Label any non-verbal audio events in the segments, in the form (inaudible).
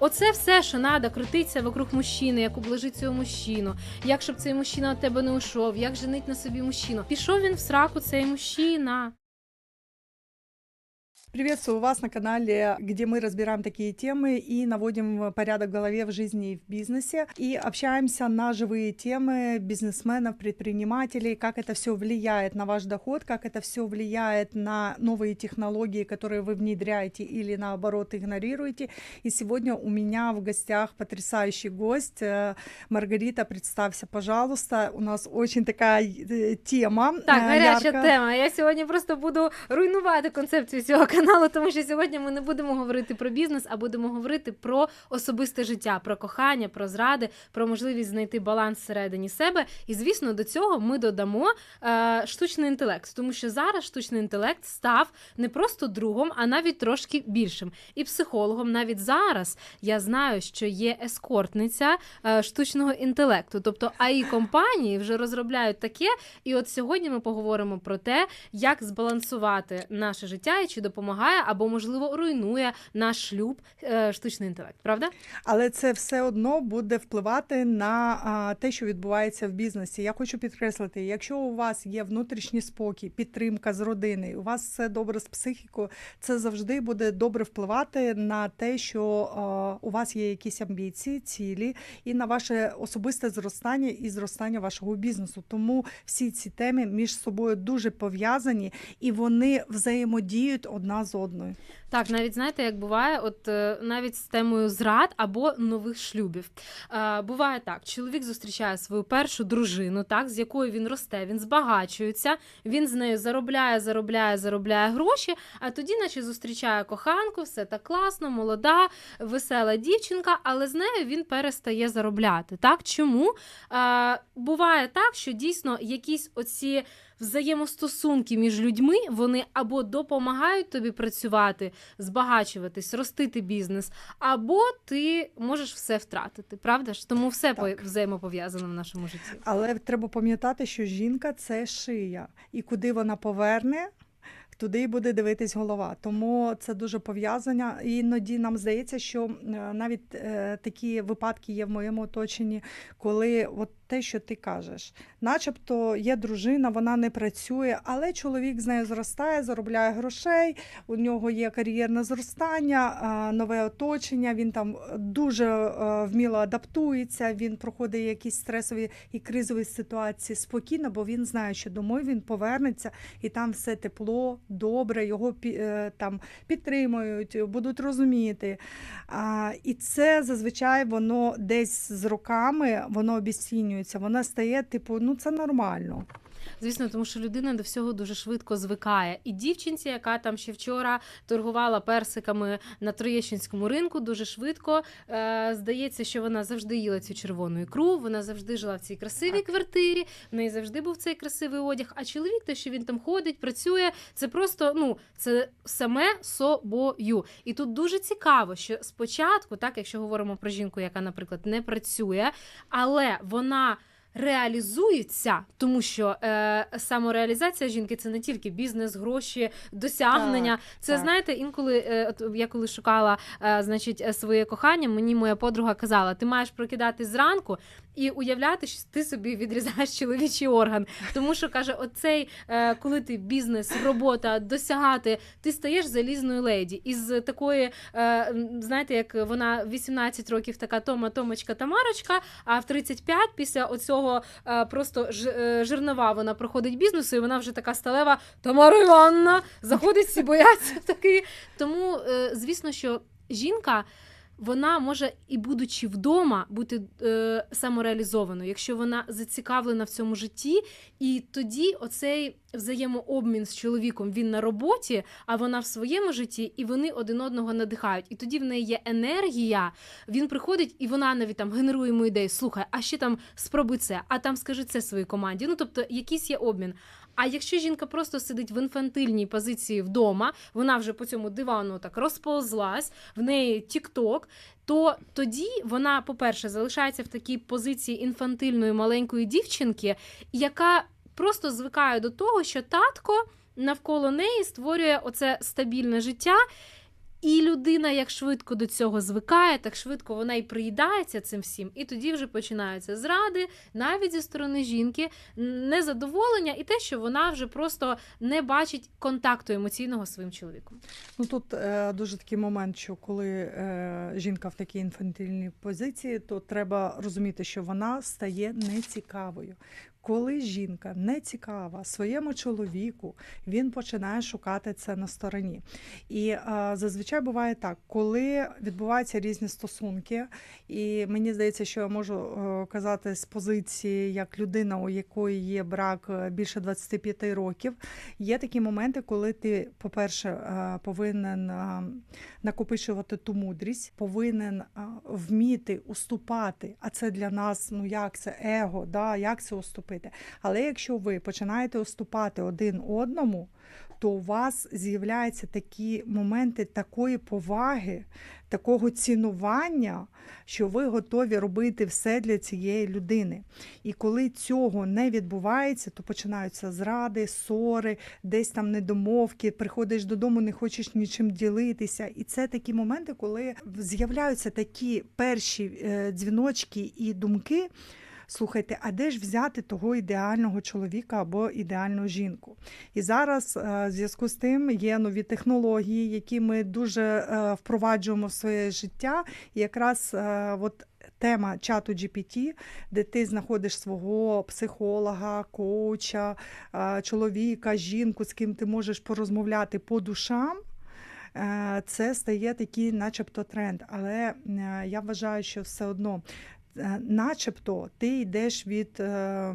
Оце все, що треба, крутиться вокруг мужчини, як облежить цього мужчину, як щоб цей мужчина від тебе не ушов, як женить на собі мужчину. Пішов він в сраку, цей мужчина. Приветствую вас на канале, где мы разбираем такие темы и наводим порядок в голове в жизни и в бизнесе. И общаемся на живые темы бизнесменов, предпринимателей, как это все влияет на ваш доход, как это все влияет на новые технологии, которые вы внедряете или наоборот игнорируете. И сегодня у меня в гостях потрясающий гость. Э, Маргарита, представься, пожалуйста. У нас очень такая э, тема. Так, э, гаряча яркая. тема. Я сьогодні просто буду руйнувати концепцію цього каналу, тому що сьогодні ми не будемо говорити про бізнес, а будемо говорити про особисте життя, про кохання, про зради, про можливість знайти баланс всередині себе. І звісно, до цього ми додамо е, штучний інтелект, тому що зараз штучний інтелект став не просто другом, а навіть трошки більшим. І психологом навіть зараз я знаю, що є ескортниця е, штучного інтелекту. Тобто АІ компанії вже розробляють таке. І от сьогодні ми поговоримо про те, як збалансувати наше життя і чи допомагає або, можливо, руйнує наш шлюб е, штучний інтелект. Правда? Але це все одно буде впливати на те, що відбувається в бізнесі. Я хочу підкреслити, якщо у вас є внутрішній спокій, підтримка з родини, у вас все добре з психікою, це завжди буде добре впливати на те, що у вас є якісь амбіції, цілі, і на ваше особисте зростання і зростання вашого бізнесу. Тому всі ці теми між собою дуже пов'язані і вони взаємодіють одна з одною. Так, навіть знаєте, як буває, от е, навіть з темою зрад або нових шлюбів. Е, буває так: чоловік зустрічає свою першу дружину, так, з якою він росте, він збагачується, він з нею заробляє, заробляє, заробляє гроші, а тоді, наче зустрічає коханку, все так класно, молода, весела дівчинка, але з нею він перестає заробляти. Так, чому? Е, буває так, що дійсно якісь оці взаємостосунки між людьми вони або допомагають тобі працювати, збагачуватись, ростити бізнес, або ти можеш все втратити. Правда ж? Тому все Так. по- взаємопов'язано в нашому житті. Але треба пам'ятати, що жінка це шия, і куди вона поверне. Туди й буде дивитись голова, тому це дуже пов'язання. Іноді нам здається, що е, навіть е, такі випадки є в моєму оточенні, коли от те, що ти кажеш, начебто є дружина, вона не працює, але чоловік з нею зростає, заробляє грошей, у нього є кар'єрне зростання, нове оточення. Він там дуже е, вміло адаптується. Він проходить якісь стресові і кризові ситуації спокійно, бо він знає, що домой він повернеться, і там все тепло, добре, його е, там підтримують, будуть розуміти. І це зазвичай воно десь з роками воно обіцінюється. вона стає, типу, ну це нормально. Звісно, тому що людина до всього дуже швидко звикає. І дівчинці, яка там ще вчора торгувала персиками на Троєщинському ринку, дуже швидко е, здається, що вона завжди їла цю червону ікру, вона завжди жила в цій красивій Так. квартирі, в неї завжди був цей красивий одяг. А чоловік, те, що він там ходить, працює, це просто ну це саме собою. І тут дуже цікаво, що спочатку, так, якщо говоримо про жінку, яка, наприклад, не працює, але вона. Реалізується, тому що е, самореалізація жінки це не тільки бізнес, гроші, досягнення. це так. знаєте, інколи е, от я коли шукала е, значить, своє кохання, мені моя подруга казала: ти маєш прокидатись зранку і уявляти, що ти собі відрізаєш чоловічий орган. Тому що каже, оцей, е, коли ти бізнес, робота, досягати, ти стаєш залізною леді. Із такої, е, знаєте, як вона 18 років така Тома, Томочка, Тамарочка, а в 35 після оцього е, просто жирнова вона проходить бізнесу, і вона вже така сталева Тамара Івановна, заходить, всі бояться такий. Тому, звісно, що жінка. Вона може і будучи вдома бути е, самореалізованою, якщо вона зацікавлена в цьому житті, і тоді оцей взаємообмін з чоловіком він на роботі, а вона в своєму житті, і вони один одного надихають. І тоді в неї є енергія. Він приходить, і вона навіть там генерує йому ідеї. Слухай, а ще там спробуй це, а там скажи це своїй команді. Ну тобто, якийсь є обмін. А якщо жінка просто сидить в інфантильній позиції вдома, вона вже по цьому дивану так розповзлась, в неї тік-ток, то тоді вона, по-перше, залишається в такій позиції інфантильної маленької дівчинки, яка просто звикає до того, що татко навколо неї створює оце стабільне життя. І людина як швидко до цього звикає, так швидко вона і приїдається цим всім, і тоді вже починаються зради, навіть зі сторони жінки, незадоволення і те, що вона вже просто не бачить контакту емоційного з своїм чоловіком. Ну тут е, дуже такий момент, що коли е, жінка в такій інфантильній позиції, то треба розуміти, що вона стає нецікавою. Коли жінка не цікава своєму чоловіку, він починає шукати це на стороні. І е, зазвичай буває так, коли відбуваються різні стосунки, і мені здається, що я можу е, казати з позиції як людина, у якої є брак е, більше 25 років, є такі моменти, коли ти, по-перше, повинен накопичувати ту мудрість, повинен вміти уступати. А це для нас, ну як це его, да, як це уступити. Але якщо ви починаєте уступати один одному, то у вас з'являються такі моменти такої поваги, такого цінування, що ви готові робити все для цієї людини. І коли цього не відбувається, то починаються зради, ссори, десь там недомовки, приходиш додому, не хочеш нічим ділитися. І це такі моменти, коли з'являються такі перші е, дзвіночки і думки. Слухайте, а де ж взяти того ідеального чоловіка або ідеальну жінку? І зараз е, в зв'язку з тим є нові технології, які ми дуже е, впроваджуємо в своє життя. І якраз е, от тема чату GPT, де ти знаходиш свого психолога, коуча, чоловіка, жінку, з ким ти можеш порозмовляти по душам. Це стає такий, начебто, тренд. Але я вважаю, що все одно начебто ти йдеш від е,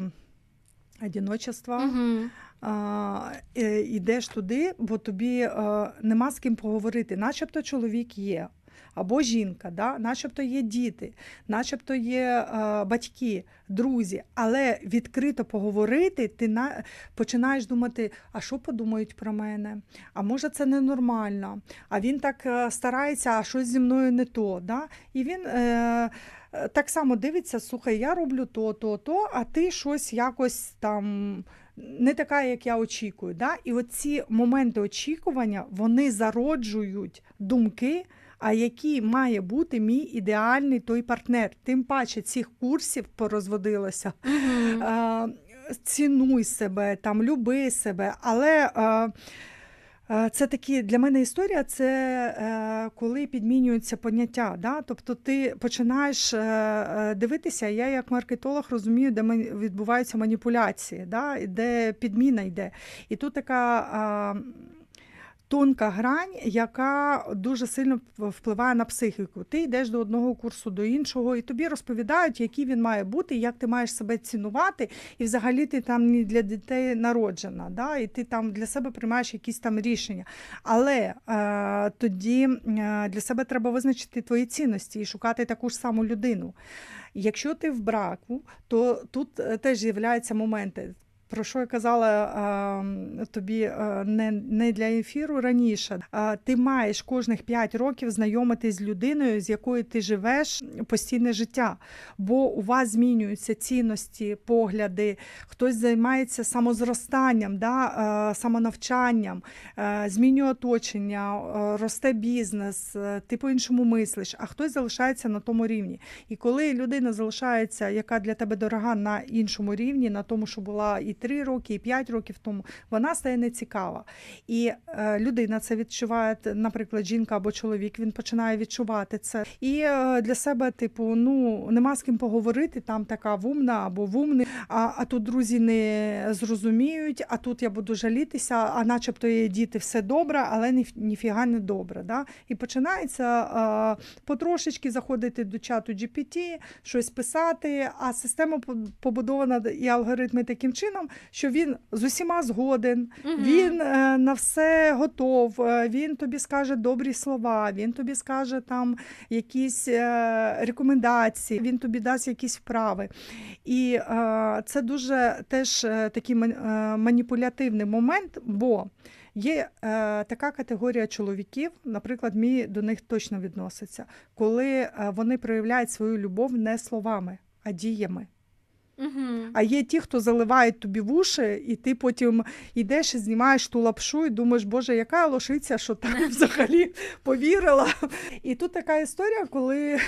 одиночества, Угу. е, йдеш туди, бо тобі е, нема з ким поговорити. Начебто чоловік є, або жінка, да? начебто є діти, начебто є е, батьки, друзі, але відкрито поговорити, ти на... починаєш думати, а що подумають про мене? А може це ненормально? А він так е, старається, а щось зі мною не то. Да? І він. Е, е, так само дивиться, слухай, я роблю то, то, то, а ти щось якось там не така, як я очікую. Да? І оці моменти очікування вони зароджують думки. А який має бути мій ідеальний той партнер? Тим паче цих курсів порозводилося. Угу. Е, цінуй себе, там, люби себе. Але це такі для мене історія це е, коли підмінюються поняття. Да? Тобто ти починаєш е, е, дивитися, я як маркетолог розумію, де відбуваються маніпуляції, да? де підміна йде. І тут така. е, Тонка грань, яка дуже сильно впливає на психіку. Ти йдеш до одного курсу до іншого, і тобі розповідають, який він має бути, як ти маєш себе цінувати, і взагалі ти там не для дітей народжена, да? і ти там для себе приймаєш якісь там рішення. Але е, тоді е, для себе треба визначити твої цінності і шукати таку ж саму людину. Якщо ти в браку, то тут е, теж з'являються моменти. Про що я казала тобі не, не для ефіру раніше. Ти маєш кожних 5 років знайомитись з людиною, з якою ти живеш постійне життя. Бо у вас змінюються цінності, погляди, хтось займається самозростанням, да, самонавчанням, змінює оточення, росте бізнес, ти по-іншому мислиш, а хтось залишається на тому рівні. І коли людина залишається, яка для тебе дорога на іншому рівні, на тому, що була і 3 роки, і 5 років тому, вона стає нецікава. І е, людина це відчуває, наприклад, жінка або чоловік, він починає відчувати це. І е, для себе, типу, ну нема з ким поговорити, там така вумна або вумний, а, а тут друзі не зрозуміють, а тут я буду жалітися, а начебто є діти, все добре, але ні, ніфіга не добре. Да? І починається е, потрошечки заходити до чату GPT, щось писати, а система побудована і алгоритми таким чином, що він з усіма згоден, Мгм. він е, на все готов, е, він тобі скаже добрі слова, він тобі скаже там якісь е, рекомендації, він тобі дасть якісь вправи. І е, це дуже теж е, такий е, маніпулятивний момент, бо є е, така категорія чоловіків, наприклад, мій до них точно відноситься, коли е, вони проявляють свою любов не словами, а діями. Угу. А є ті, хто заливають тобі в уші, і ти потім йдеш і знімаєш ту лапшу, і думаєш, Боже, яка лошиця, що ти (laughs) взагалі повірила. І тут така історія, коли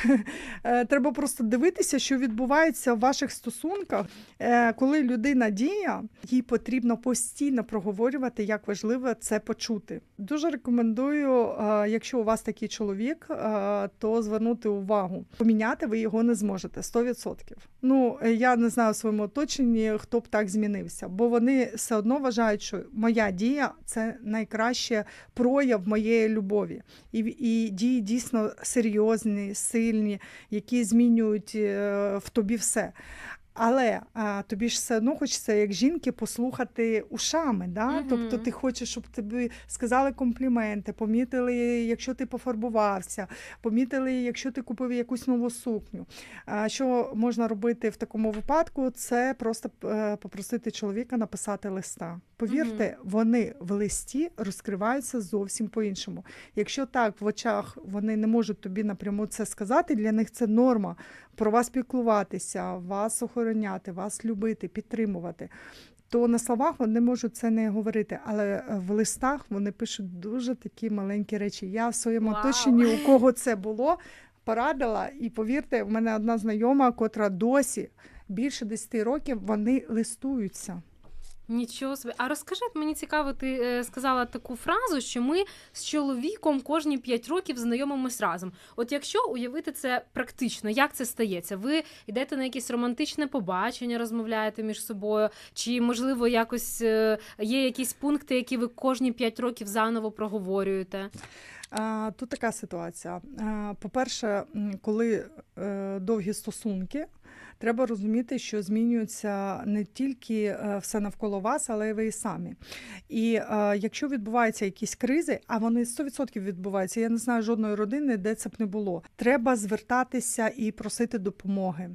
е, треба просто дивитися, що відбувається в ваших стосунках. Е, коли людина діє, їй потрібно постійно проговорювати, як важливо це почути. Дуже рекомендую, е, якщо у вас такий чоловік, то звернути увагу. Поміняти ви його не зможете 100%. Ну я не знаю в своєму оточенні, хто б так змінився, бо вони все одно вважають, що моя дія це найкраще прояв моєї любові. І, і дії дійсно серйозні, сильні, які змінюють е, в тобі все. Але а, тобі ж все одно хочеться, як жінки, послухати ушами. Да? Мгм. Тобто ти хочеш, щоб тобі сказали компліменти, помітили, якщо ти пофарбувався, помітили, якщо ти купив якусь нову сукню. А, що можна робити в такому випадку? Це просто е, попросити чоловіка написати листа. Повірте, вони в листі розкриваються зовсім по-іншому. Якщо так в очах вони не можуть тобі напряму це сказати, для них це норма про вас піклуватися, вас охороняти, вас любити, підтримувати. То на словах вони можуть це не говорити, але е, в листах вони пишуть дуже такі маленькі речі. Я в своєму Вау. оточенні, у кого це було, порадила. І повірте, в мене одна знайома, котра досі більше 10 років вони листуються. Нічого собі. А розкажи, мені цікаво, ти е, сказала таку фразу, що ми з чоловіком кожні 5 років знайомимось разом. От якщо уявити це практично, як це стається? Ви йдете на якесь романтичне побачення, розмовляєте між собою, чи можливо якось е, є якісь пункти, які ви кожні 5 років заново проговорюєте? Тут така ситуація. По-перше, коли е, довгі стосунки, треба розуміти, що змінюється не тільки е, все навколо вас, але й ви самі. І е, якщо відбуваються якісь кризи, а вони 100% відбуваються, я не знаю жодної родини, де це б не було. Треба звертатися і просити допомоги.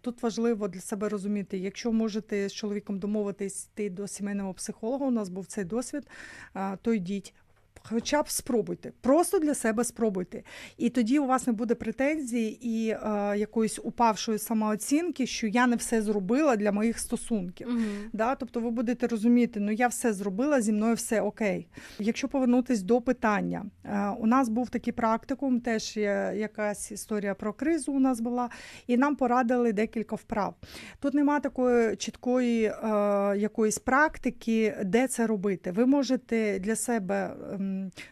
Тут важливо для себе розуміти, якщо можете з чоловіком домовитись йти до сімейного психолога, у нас був цей досвід, то йдіть. Хоча б спробуйте, просто для себе спробуйте. І тоді у вас не буде претензій і е, якоїсь упавшої самооцінки, що я не все зробила для моїх стосунків. Угу. Да? Тобто ви будете розуміти, ну я все зробила, зі мною все окей. Якщо повернутись до питання, е, у нас був такий практикум, теж є якась історія про кризу у нас була, і нам порадили декілька вправ. Тут нема такої чіткої е, якоїсь практики, де це робити. Ви можете для себе,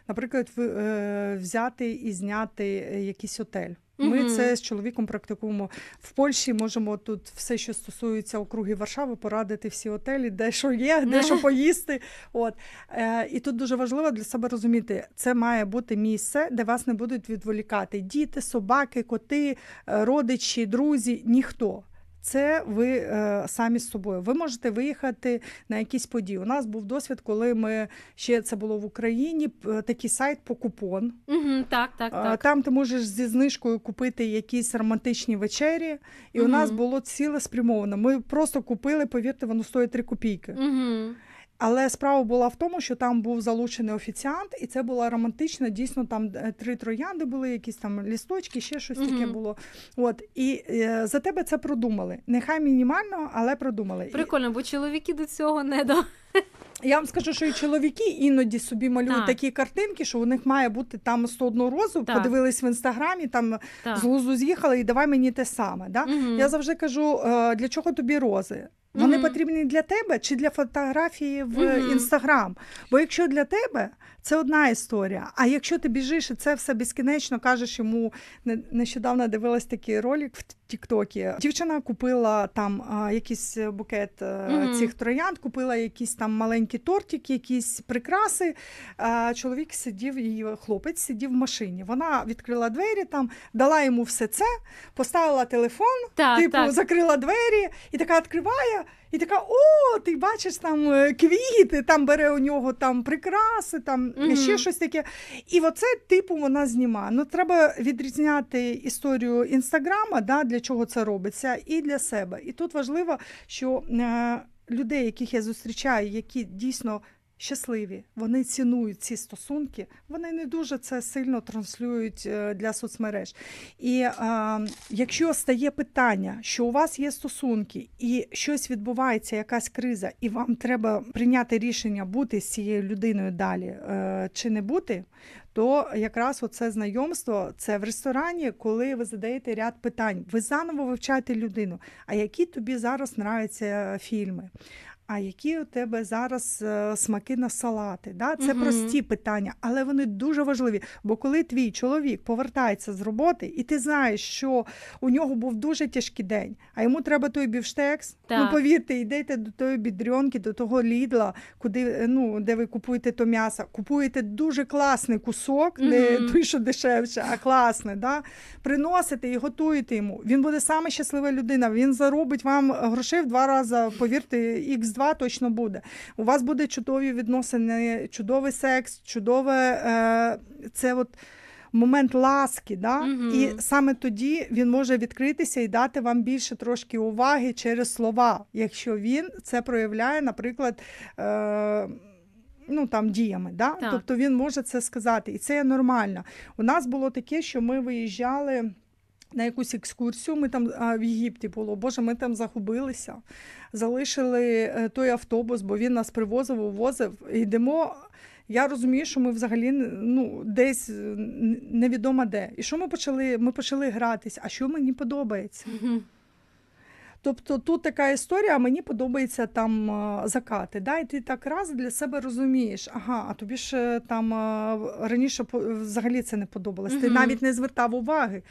наприклад, е, взяти і зняти якийсь отель. Ми Мгм. це з чоловіком практикуємо в Польщі. Можемо тут все, що стосується округи Варшави, порадити всі отелі, де що є, де що поїсти. От е, і тут дуже важливо для себе розуміти, це має бути місце, де вас не будуть відволікати діти, собаки, коти, е, родичі, друзі, ніхто. Це ви е, самі з собою. Ви можете виїхати на якісь події. У нас був досвід, коли ми ще це було в Україні. п- Такий сайт по купон. Угу, так, так, так. Там ти можеш зі знижкою купити якісь романтичні вечері, і у Мгм. нас було ціле спрямовано. Ми просто купили, повірте, воно стоїть 3 копійки. Угу. Але справа була в тому, що там був залучений офіціант, і це була романтична. Дійсно, там е, три троянди були, якісь там лісточки, ще щось таке було. От і е, за тебе це продумали. Нехай мінімально, але продумали. Прикольно, бо чоловіки до цього не до. я вам скажу, що і чоловіки іноді собі малюють Так. такі картинки, що у них має бути там 101 розу, Так. подивились в інстаграмі, там Так. з глузу з'їхали, і давай мені те саме. Да? Мгм. Я завжди кажу, е, для чого тобі рози? Вони Мгм. потрібні для тебе чи для фотографії в інстаграм? Бо якщо для тебе, це одна історія. А якщо ти біжиш і це все безкінечно кажеш йому, Не- нещодавно дивилась такий ролик в Тіктокі. Дівчина купила там а, якийсь букет е, Мгм. цих троянд, купила якийсь там маленький тортик, якісь прикраси. А чоловік сидів, її хлопець сидів в машині. Вона відкрила двері, там дала йому все це, поставила телефон, Так, типу, так. закрила двері і така відкриває, і така: о, ти бачиш там е, квіти, там бере у нього там прикраси, там Мгм. ще щось таке. І оце, типу, вона знімає. Ну, треба відрізняти історію інстаграма, да, для чого це робиться, і для себе. І тут важливо, що е, людей, яких я зустрічаю, які дійсно. Щасливі, вони цінують ці стосунки, вони не дуже це сильно транслюють е, для соцмереж. І е, якщо стає питання, що у вас є стосунки і щось відбувається, якась криза, і вам треба прийняти рішення бути з цією людиною далі е, чи не бути, то якраз оце знайомство це в ресторані, коли ви задаєте ряд питань. Ви заново вивчаєте людину. А які тобі зараз нравляться фільми? А які у тебе зараз е, смаки на салати? Да? Це Мгм. прості питання, але вони дуже важливі. Бо коли твій чоловік повертається з роботи, і ти знаєш, що у нього був дуже тяжкий день, а йому треба той бівштекс. Так. Ну повірте, йдете до тої бідрьонки, до того лідла, куди е, ну де ви купуєте то м'ясо, купуєте дуже класний кусок, не той, що дешевше, а класний. Да? Приносите і готуєте йому. Він буде саме щаслива людина. Він заробить вам грошей в два рази. Повірте, x 2 точно буде. У вас буде чудові відносини, чудовий секс, чудове е, це от. Момент ласки, да? Мгм. і саме тоді він може відкритися і дати вам більше трошки уваги через слова, якщо він це проявляє, наприклад, е, ну там діями. Да? Так. Тобто він може це сказати, і це нормально. У нас було таке, що ми виїжджали. На якусь екскурсію ми там а, в Єгипті було. Боже, ми там загубилися, залишили е, той автобус, бо він нас привозив, увозив. Йдемо. Я розумію, що ми взагалі ну, десь е, невідомо де. І що ми почали? Ми почали гратись. А що мені подобається? Тобто тут така історія, а мені подобається там е, закати. Да? І ти так раз для себе розумієш, ага, а тобі ж там е, раніше взагалі це не подобалось. Ти навіть не звертав уваги.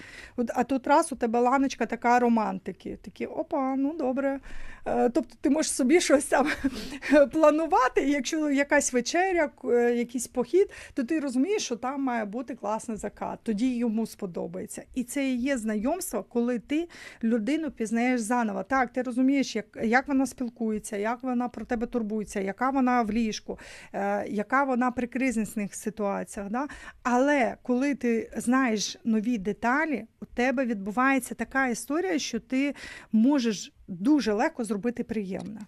А тут раз у тебе ланочка така романтики. Такі, опа, ну добре. Е, Тобто ти можеш собі щось там (laughs) планувати. і Якщо якась вечеря, якийсь похід, то ти розумієш, що там має бути класний закат. Тоді йому сподобається. І це і є знайомство, коли ти людину пізнаєш заново. Так, ти розумієш, як, як вона спілкується, як вона про тебе турбується, яка вона в ліжку, е, яка вона при кризисних ситуаціях. Да? Але коли ти знаєш нові деталі, у тебе відбувається така історія, що ти можеш дуже легко зробити приємне.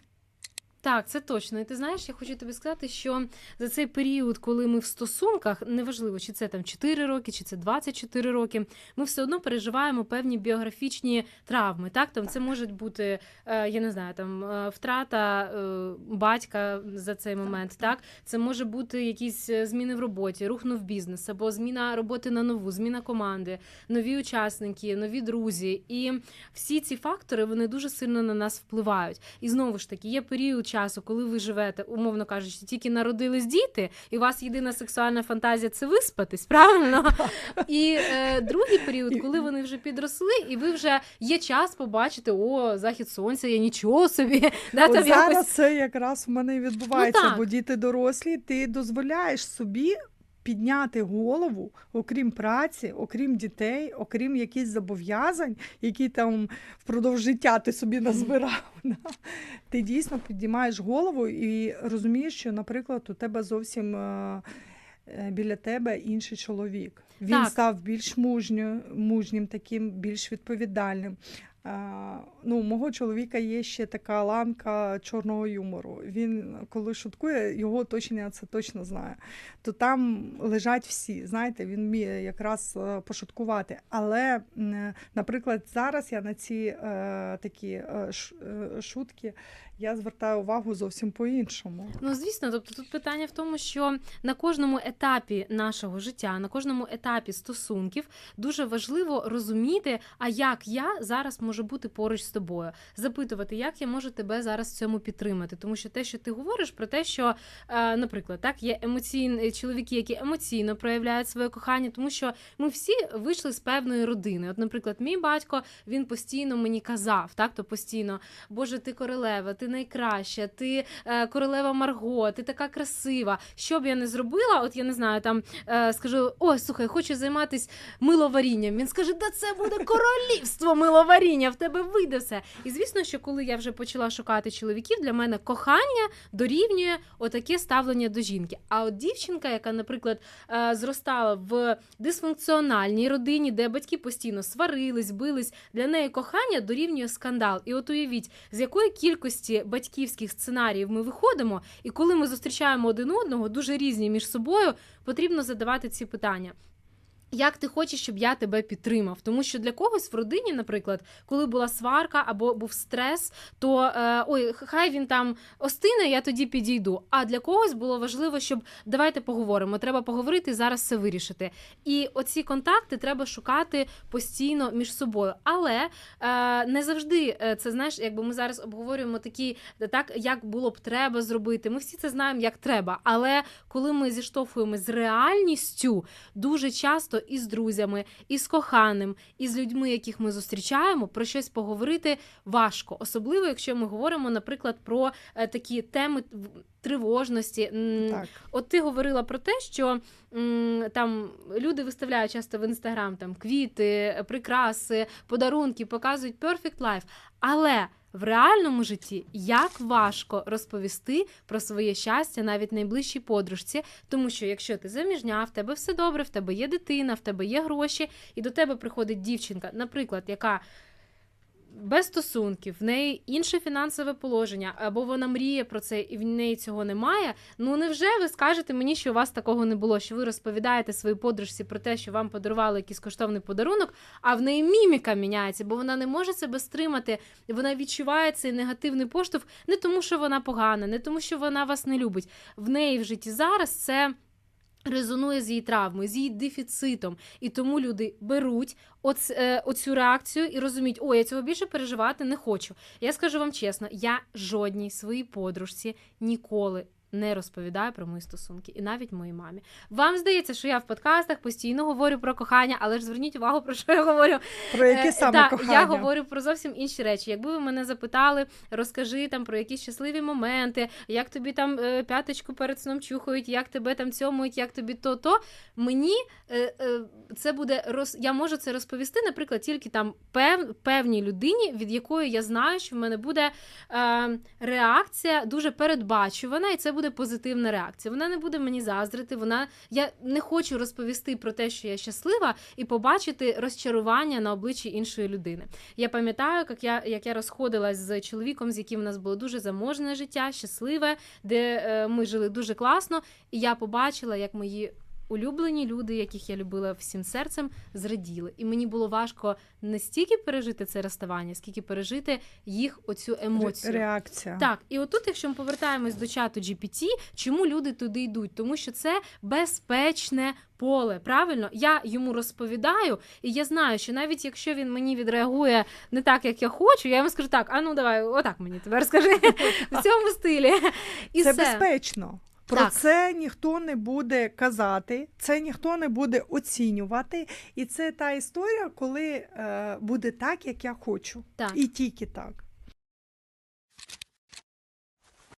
Так, це точно. І ти знаєш, я хочу тобі сказати, що за цей період, коли ми в стосунках, неважливо, чи це там 4 роки, чи це 24 роки, ми все одно переживаємо певні біографічні травми. Так, там це можуть бути, е, я не знаю, там е, втрата е, батька за цей момент. Так, це може бути якісь зміни в роботі, рухнув бізнес, або зміна роботи на нову, зміна команди, нові учасники, нові друзі. І всі ці фактори вони дуже сильно на нас впливають. І знову ж таки, є період часу, коли ви живете, умовно кажучи, тільки народились діти, і у вас єдина сексуальна фантазія це виспатись, правильно? І е, другий період, коли вони вже підросли, і ви вже є час побачити о, захід сонця, я нічого собі. Да, От там зараз якось... це якраз в мене відбувається, Ну, бо діти дорослі, ти дозволяєш собі. Підняти голову, окрім праці, окрім дітей, окрім якихось зобов'язань, які там впродовж життя ти собі назбирав. (laughs) да. Ти дійсно піднімаєш голову і розумієш, що, наприклад, у тебе зовсім е, е, біля тебе інший чоловік. Він Так. став більш мужньо, мужнім, таким більш відповідальним. А, ну, у мого чоловіка є ще така ланка чорного юмору. Він коли шуткує, його оточення це точно знає. То там лежать всі. Знаєте, він вміє якраз е, пошуткувати. Але, наприклад, зараз я на ці е, такі е, е, шутки я звертаю увагу зовсім по-іншому. Ну, звісно, тобто тут питання в тому, що на кожному етапі нашого життя, на кожному етапі стосунків дуже важливо розуміти, а як я зараз можу бути поруч з тобою, запитувати, як я можу тебе зараз в цьому підтримати. Тому що те, що ти говориш про те, що, е, наприклад, так є емоційні чоловіки, які емоційно проявляють своє кохання, тому що ми всі вийшли з певної родини. От, наприклад, мій батько він постійно мені казав, так то постійно, Боже, ти королева, ти найкраща, ти е, королева Марго, ти така красива. Що б я не зробила, от я не знаю, там е, скажу: ой, слухай, хочу займатися миловарінням. Він скаже, да це буде королівство миловаріння. Терпіння, в тебе вийде все. І звісно, що коли я вже почала шукати чоловіків, для мене кохання дорівнює отаке ставлення до жінки. А от дівчинка, яка, наприклад, е, зростала в дисфункціональній родині, де батьки постійно сварились, бились, для неї кохання дорівнює скандал. І от уявіть, з якої кількості батьківських сценаріїв ми виходимо, і коли ми зустрічаємо один одного, дуже різні між собою, потрібно задавати ці питання. Як ти хочеш, щоб я тебе підтримав? Тому що для когось в родині, наприклад, коли була сварка або був стрес, то е, ой, хай він там остине, я тоді підійду. А для когось було важливо, щоб давайте поговоримо. Треба поговорити зараз все вирішити. І оці контакти треба шукати постійно між собою. Але е, не завжди е, це знаєш, якби ми зараз обговорюємо такі, так як було б треба зробити. Ми всі це знаємо, як треба. Але коли ми зіштовхуємося з реальністю, дуже часто і з друзями, і з коханим, і з людьми, яких ми зустрічаємо, про щось поговорити важко, особливо якщо ми говоримо, наприклад, про е, такі теми тривожності. Так. От ти говорила про те, що там люди виставляють часто в інстаграм там квіти, прикраси, подарунки, показують perfect life. Але в реальному житті як важко розповісти про своє щастя навіть найближчій подружці, тому що якщо ти заміжня, в тебе все добре, в тебе є дитина, в тебе є гроші, і до тебе приходить дівчинка, наприклад, яка без стосунків, в неї інше фінансове положення, або вона мріє про це, і в неї цього немає. Ну невже ви скажете мені, що у вас такого не було? Що ви розповідаєте своїй подружці про те, що вам подарували якийсь коштовний подарунок, а в неї міміка міняється, бо вона не може себе стримати, вона відчуває цей негативний поштовх не тому, що вона погана, не тому, що вона вас не любить. В неї в житті зараз це. Резонує з її травмою, з її дефіцитом, і тому люди беруть оц, е, оцю реакцію і розуміють, о, я цього більше переживати не хочу. Я скажу вам чесно, я жодній своїй подружці ніколи не розповідаю про мої стосунки, і навіть моїй мамі. Вам здається, що я в подкастах постійно говорю про кохання, але ж зверніть увагу, про що я говорю. Про які Е, саме да, кохання? Я говорю про зовсім інші речі. Якби ви мене запитали, розкажи там про якісь щасливі моменти, як тобі там е, п'яточку перед сном чухають, як тебе там цьомують, як тобі то-то. Мені е, це буде роз... я можу це розповісти, наприклад, тільки там пев... певній людині, від якої я знаю, що в мене буде е, реакція дуже передбачувана, і це буде позитивна реакція. Вона не буде мені заздрити. Вона я не хочу розповісти про те, що я щаслива, і побачити розчарування на обличчі іншої людини. Я пам'ятаю, як я як я розходилась з чоловіком, з яким в нас було дуже заможне життя, щасливе, де е, ми жили дуже класно, і я побачила, як мої. Улюблені люди, яких я любила всім серцем, зраділи. І мені було важко не стільки пережити це розставання, скільки пережити їх оцю емоцію. Реакція. Так, і отут, якщо ми повертаємось до чату GPT, чому люди туди йдуть? Тому що це безпечне поле. Правильно, я йому розповідаю, і я знаю, що навіть якщо він мені відреагує не так, як я хочу, я йому скажу так: а ну давай, отак мені тепер скажи (laughs) в цьому стилі. І це все. безпечно. Про Так. це ніхто не буде казати, це ніхто не буде оцінювати. І це та історія, коли е, буде так, як я хочу. Так. І тільки так.